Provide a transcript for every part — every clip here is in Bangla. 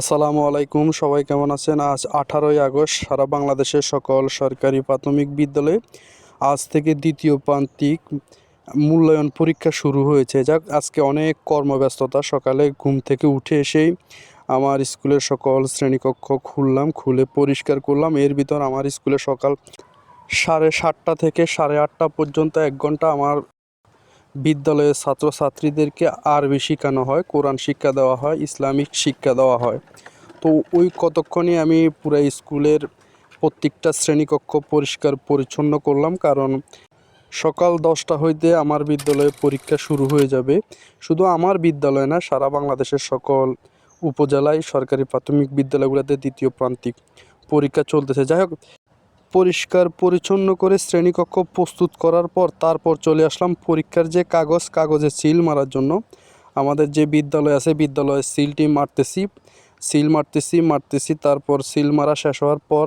আসসালামু আলাইকুম, সবাই কেমন আছেন? আজ আঠারোই আগস্ট, সারা বাংলাদেশের সকল সরকারি প্রাথমিক বিদ্যালয়ে আজ থেকে দ্বিতীয় প্রান্তিক মূল্যায়ন পরীক্ষা শুরু হয়েছে। যাক, আজকে অনেক কর্মব্যস্ততা, সকালে ঘুম থেকে উঠে এসেই আমার স্কুলের সকল শ্রেণীকক্ষ খুললাম, খুলে পরিষ্কার করলাম। এর ভিতর আমার স্কুলে সকাল সাড়ে সাতটা থেকে সাড়ে আটটা পর্যন্ত এক ঘণ্টা আমার বিদ্যালয়ের ছাত্রছাত্রীদেরকে আরবি শেখানো হয়? কোরআন শিক্ষা দেওয়া হয়, ইসলামিক শিক্ষা দেওয়া হয়। তো ওই কতক্ষণে আমি পুরো স্কুলের প্রত্যেকটা শ্রেণীকক্ষ পরিষ্কার পরিচ্ছন্ন করলাম, কারণ সকাল দশটা হইতে আমার বিদ্যালয়ে পরীক্ষা শুরু হয়ে যাবে। শুধু আমার বিদ্যালয় না, সারা বাংলাদেশের সকল উপজেলায় সরকারি প্রাথমিক বিদ্যালয়গুলোতে দ্বিতীয় প্রান্তিক পরীক্ষা চলতেছে। যাই হোক পরিষ্কার, পরিচ্ছন্ন করে শ্রেণীকক্ষ প্রস্তুত করার পর তারপর চলে আসলাম পরীক্ষার যে কাগজ, কাগজে সিল মারার জন্য। আমাদের যে বিদ্যালয় আছে বিদ্যালয়ের সিলটি মারতেছি। সিল মারতেছি মারতেছি, তারপর সিল মারা শেষ হওয়ার পর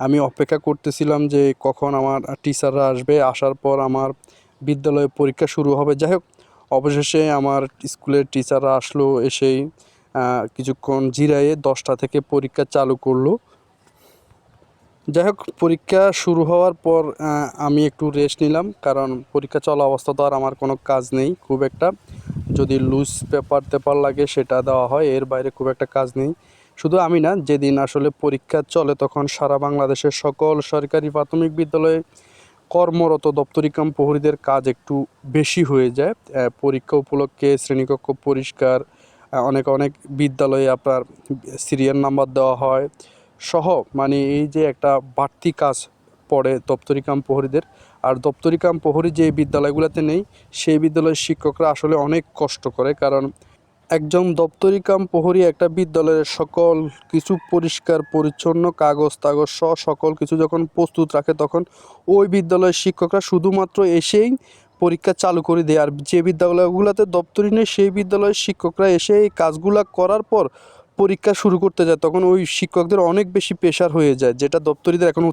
আমি অপেক্ষা করতেছিলাম যে কখন আমার টিচাররা আসবে। আসার পর আমার বিদ্যালয়ে পরীক্ষা শুরু হবে। যাই হোক, অবশেষে আমার স্কুলের টিচাররা আসলো, এসেই কিছুক্ষণ জিরায়ে দশটা থেকে পরীক্ষা চালু করল। যাই হোক, পরীক্ষা শুরু হওয়ার পর আমি একটু রেস্ট নিলাম, কারণ পরীক্ষা চলা অবস্থা তো আর আমার কোনো কাজ নেই, খুব একটা। যদি লুজ পেপার টেপার লাগে, সেটা দেওয়া হয়, এর বাইরে খুব একটা কাজ নেই। শুধু আমি না, যেদিন আসলে পরীক্ষা চলে তখন সারা বাংলাদেশের সকল সরকারি প্রাথমিক বিদ্যালয়ে কর্মরত দপ্তরিকাম প্রহরীদের কাজ একটু বেশি হয়ে যায়। পরীক্ষা উপলক্ষে শ্রেণীকক্ষ পরিষ্কার অনেক অনেক বিদ্যালয়ে আপনার সিরিয়াল নাম্বার দেওয়া হয়। সহ মানে এই যে একটা বাড়তি কাজ পড়ে দপ্তরি কাম প্রহরীদের, আর দপ্তরি কাম প্রহরী যে বিদ্যালয়গুলোতে নেই, সেই বিদ্যালয়ের শিক্ষকরা আসলে অনেক কষ্ট করে। কারণ একজন দপ্তরি কাম প্রহরী একটা বিদ্যালয়ের সকল কিছু পরিষ্কার, পরিচ্ছন্ন, কাগজ তাগজ সহ সকল কিছু যখন প্রস্তুত রাখে, তখন ওই বিদ্যালয়ের শিক্ষকরা শুধুমাত্র এসেই পরীক্ষা চালু করে দেয়। আর যে বিদ্যালয়গুলোতে দপ্তরি নেই, সেই বিদ্যালয়ের শিক্ষকরা এসে এই কাজগুলো করার পর পরীক্ষা শুরু করতে যায়, তখন ওই শিক্ষকদের অনেক বেশি প্রেশার হয়ে যায়, যেটা দপ্তরিদের এখন হচ্ছে